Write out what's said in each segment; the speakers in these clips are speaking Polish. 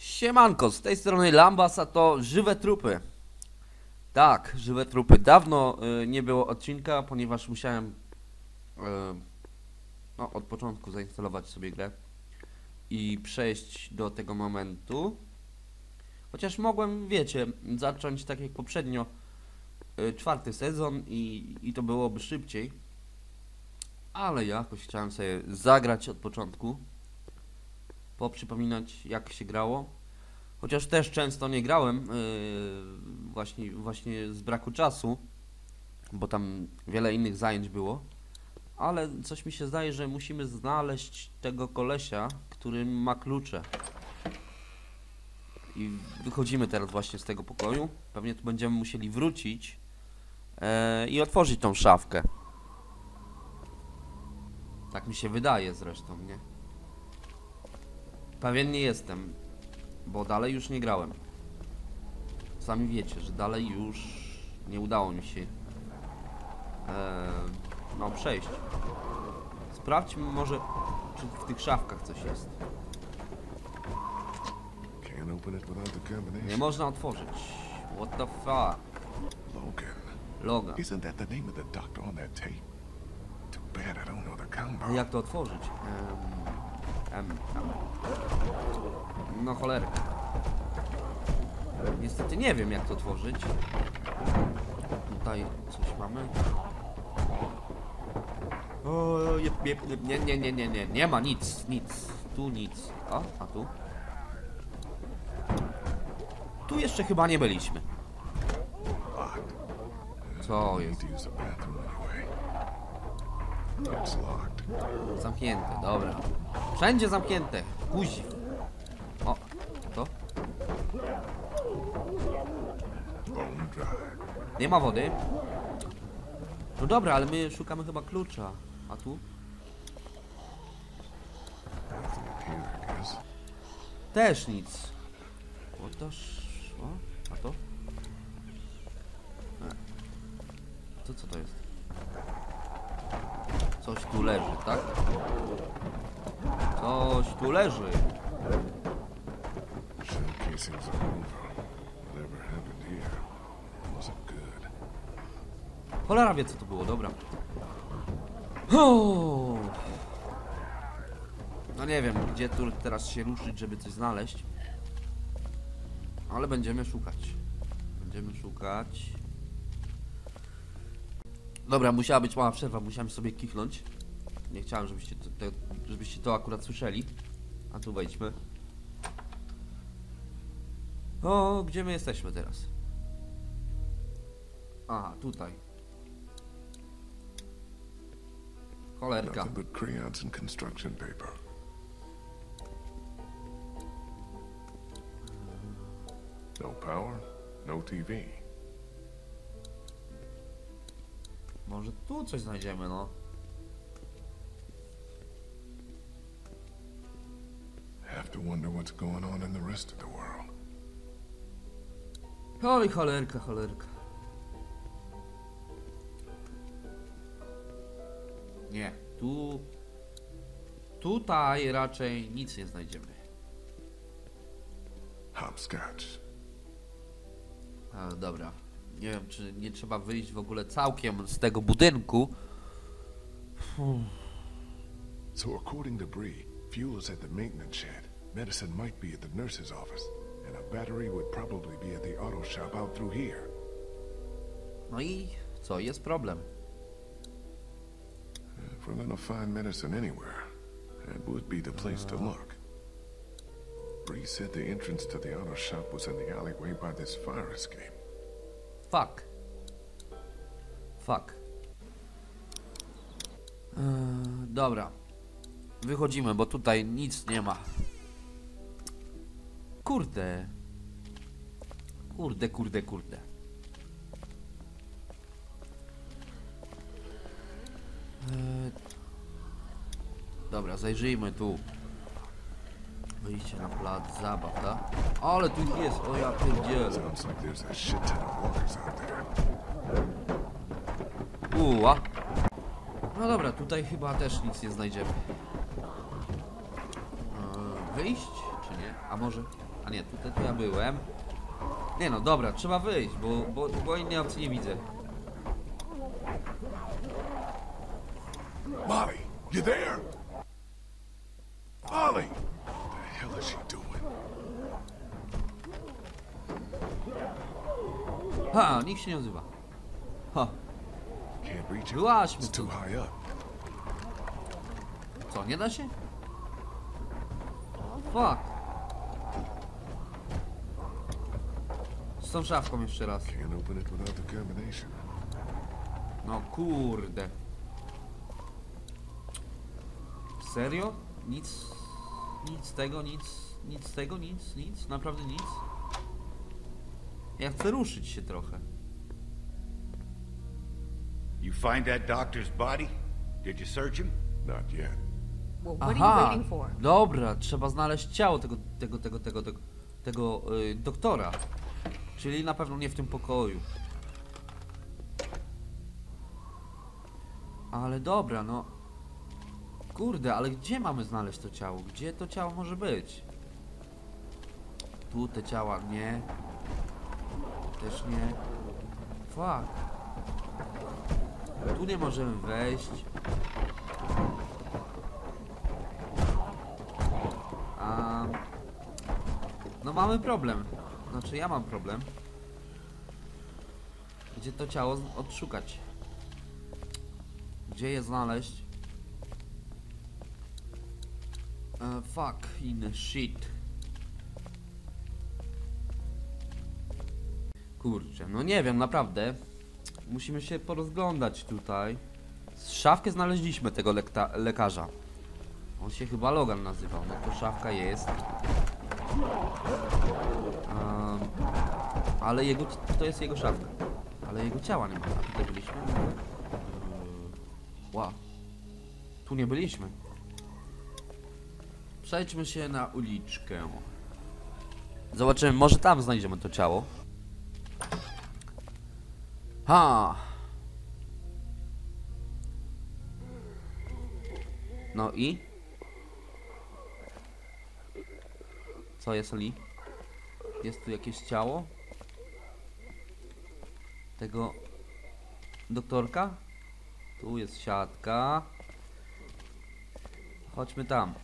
Siemanko, z tej strony Lambas, a to żywe trupy. Tak, żywe trupy. Dawno y, nie było odcinka, ponieważ musiałem y, no, od początku zainstalować sobie grę i przejść do tego momentu. Chociaż mogłem, wiecie, zacząć tak jak poprzednio y, czwarty sezon i, i to byłoby szybciej. Ale jakoś chciałem sobie zagrać od początku poprzypominać jak się grało. Chociaż też często nie grałem yy, właśnie, właśnie z braku czasu, bo tam wiele innych zajęć było. Ale coś mi się zdaje, że musimy znaleźć tego kolesia, który ma klucze. I wychodzimy teraz właśnie z tego pokoju. Pewnie tu będziemy musieli wrócić yy, i otworzyć tą szafkę. Tak mi się wydaje zresztą, nie? Pewien nie jestem, bo dalej już nie grałem. Sami wiecie, że dalej już nie udało mi się e, no przejść. Sprawdźmy może, czy w tych szafkach coś jest. Nie można otworzyć. What the fuck? Logan. Loga. Isn't that the name of the doctor on that tape? Too bad I don't know the combo. Jak to otworzyć? Em, em. No cholerka. Niestety nie wiem jak to otworzyć. Tutaj coś mamy. O, nie, nie, nie, nie, nie, nie ma nic, nic. Tu nic. O, a tu? Tu jeszcze chyba nie byliśmy. Co jest? It's locked. Zamknięte, dobra. Wszędzie zamknięte. Kuzi. O, to? Nie ma wody. No dobra, ale my szukamy chyba klucza. A tu? Też nic. O to szło? A to? E. To co to jest? Coś tu leży, tak? Coś tu leży. Cholera wie co to było, dobra. No nie wiem, gdzie tu teraz się ruszyć, żeby coś znaleźć. Ale będziemy szukać. Będziemy szukać. Dobra, musiała być mała przerwa, musiałem sobie kichnąć. Nie chciałem, żebyście to, te, żebyście to akurat słyszeli. A tu wejdźmy. O, gdzie my jesteśmy teraz? Aha, tutaj. Cholerka. No power, no TV. Może tu coś znajdziemy, no. Have to wonder what's going on in the rest of the world. Oj, cholerka, cholerka. Nie, tu... Tutaj raczej nic nie znajdziemy. Hopscotch. A, dobra. Nie wiem, czy nie trzeba wyjść w ogóle całkiem z tego budynku. So according to Bree, fuel's at the maintenance shed. Medicine might be at the nurse's office. And a battery would probably be at the auto shop out through here. No i co, jest problem. If we're gonna find medicine anywhere, that would be the place to look. Bree said the entrance to the auto shop was in the alleyway by this fire escape. Fuck. Fuck. Eee, dobra. Wychodzimy, bo tutaj nic nie ma. Kurde. Kurde, kurde, kurde. Eee, dobra, zajrzyjmy tu. Wyjście na plac zabaw, tak? Ale tu jest, o ja pierdzielę. Uła. No dobra, tutaj chyba też nic nie znajdziemy. Eee, Wyjść, czy nie? A może... A nie, tutaj to ja byłem. Nie no, dobra, trzeba wyjść, bo, bo, bo innej opcji nie widzę. Molly, you there? Molly! What the hell is she doing? Ha, nikt się nie odzywa. Ha, too tu. co, nie da się? Fuck. Z tą szafką jeszcze raz. No kurde. Serio? Nic, nic tego, nic, nic z tego, nic, nic, naprawdę nic. Ja chcę ruszyć się trochę. You find that doctor's body? Did you search him? Not yet. Well, what are you Aha, waiting for? dobra, trzeba znaleźć ciało tego, tego, tego, tego, tego, tego y, doktora. Czyli na pewno nie w tym pokoju. Ale dobra, no. Kurde, ale gdzie mamy znaleźć to ciało? Gdzie to ciało może być? Tu te ciała nie. Też nie. Fuck. Tu nie możemy wejść. A... No mamy problem. Znaczy ja mam problem. Gdzie to ciało odszukać? Gdzie je znaleźć? E, fuck in shit. Kurczę, no nie wiem, naprawdę. Musimy się porozglądać tutaj. Szafkę znaleźliśmy tego lekarza. On się chyba Logan nazywał, no to szafka jest. Em, ale jego, to jest jego szafka. Ale jego ciała nie ma. A tutaj byliśmy? Wow. Tu nie byliśmy. Przejdźmy się na uliczkę. Zobaczymy, może tam znajdziemy to ciało. Ha! No i? Co jest Li? Jest tu jakieś ciało? Tego doktorka? Tu jest siatka. Chodźmy tam.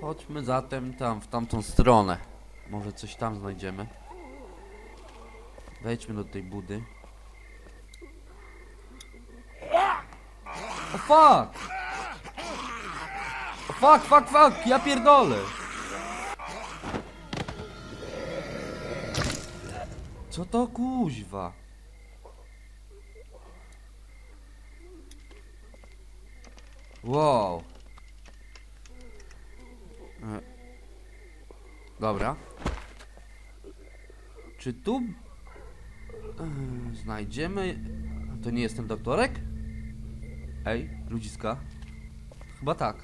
Chodźmy zatem tam, w tamtą stronę. Może coś tam znajdziemy. Wejdźmy do tej budy. O fuck! Fuck, fuck, fuck! Ja pierdolę! Co to kuźwa? Wow. E, Dobra. Czy tu znajdziemy... To nie jest ten doktorek? Ej, ludziska. Chyba tak.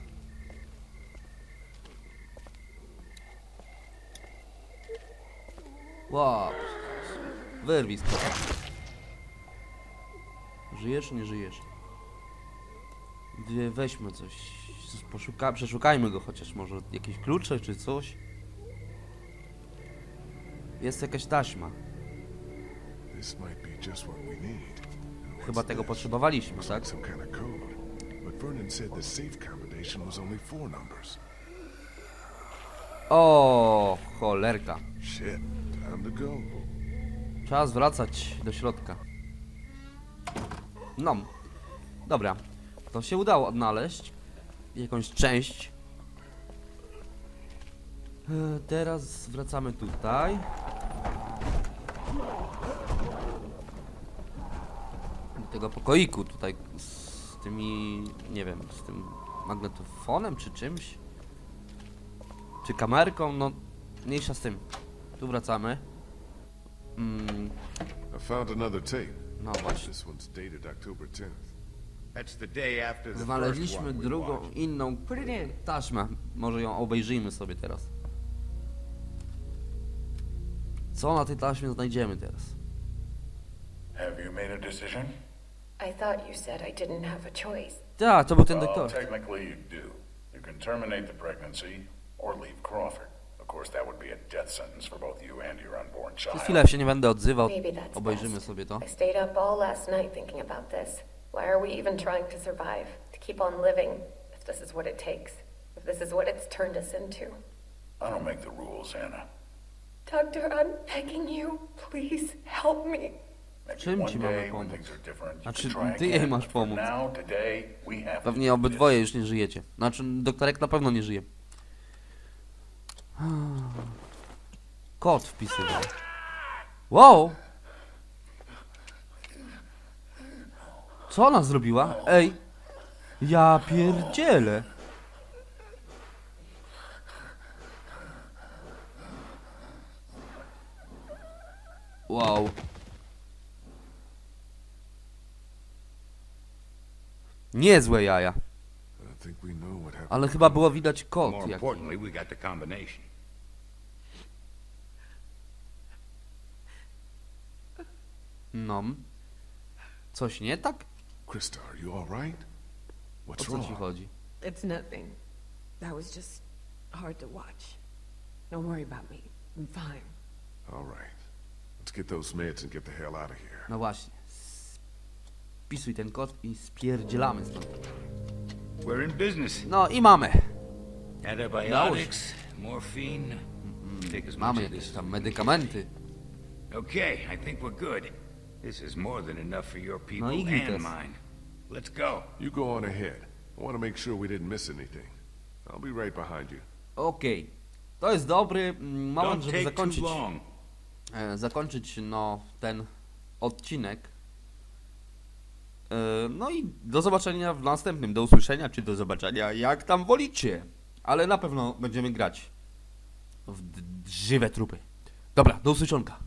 Wow. Wyrwij spoko. Żyjesz, nie żyjesz? Weźmy coś. Poszuka, przeszukajmy go chociaż może jakieś klucze czy coś. Jest jakaś taśma. Chyba tego potrzebowaliśmy, tak? O, cholerka. Czas wracać do środka. No. Dobra. To się udało odnaleźć. Jakąś część. E, Teraz wracamy tutaj. Tego pokoiku tutaj z tymi, nie wiem, z tym magnetofonem czy czymś. Czy kamerką, no mniejsza z tym. Tu wracamy. Mm, I found another tape. no właśnie. This one's dated October 10th. That's the day after the first Znaleźliśmy one we drugą, watched. inną taśmę. Może ją obejrzyjmy sobie teraz. Co na tej taśmie znajdziemy teraz? Have you made a decision? I thought you said I didn't have a choice. Tak, to był ten Well, doktor. technically you do. You can terminate the pregnancy or leave Crawford. Of course, that would be a death sentence for both you and your unborn Przez child. chwilę się nie będę odzywał. Maybe that's Obejrzymy best. sobie to. I stayed up all last night thinking about this. Why are we even trying to survive? To keep on living, if this is what it takes. If this is what it's turned us into. I don't make the rules, Anna. Doctor, I'm begging you. Please help me. Czym ci mamy pomóc? Znaczy, ty jej masz pomóc. Pewnie obydwoje już nie żyjecie. Znaczy, doktorek na pewno nie żyje. Kod wpisywał. Wow! Co ona zrobiła? Ej! Ja pierdzielę! Wow. Niezłe jaja. Ale chyba było widać kod. Jaki. No. Coś nie tak? Krista, are you all right? O What's co ci wrong? chodzi? It's nothing. That was just hard to watch. Don't worry about me. I'm fine. All right. Let's get those meds and get the hell out of here. No właśnie. Spisuj ten kod i spierdzielamy stąd. We're in business. No i mamy. Antibiotics, morphine. Mamy jakieś tam medykamenty. Okay, I think we're good. This is more than enough for your people No and mine. Let's go. You go on ahead. I want to make sure we didn't miss anything. I'll be right behind you. Okej. To jest dobry mm, moment, Don't żeby take too zakończyć, long. e, zakończyć no, ten odcinek. E, no i do zobaczenia w następnym, do usłyszenia, czy do zobaczenia, jak tam wolicie. Ale na pewno będziemy grać w żywe trupy. Dobra, do usłyszonka.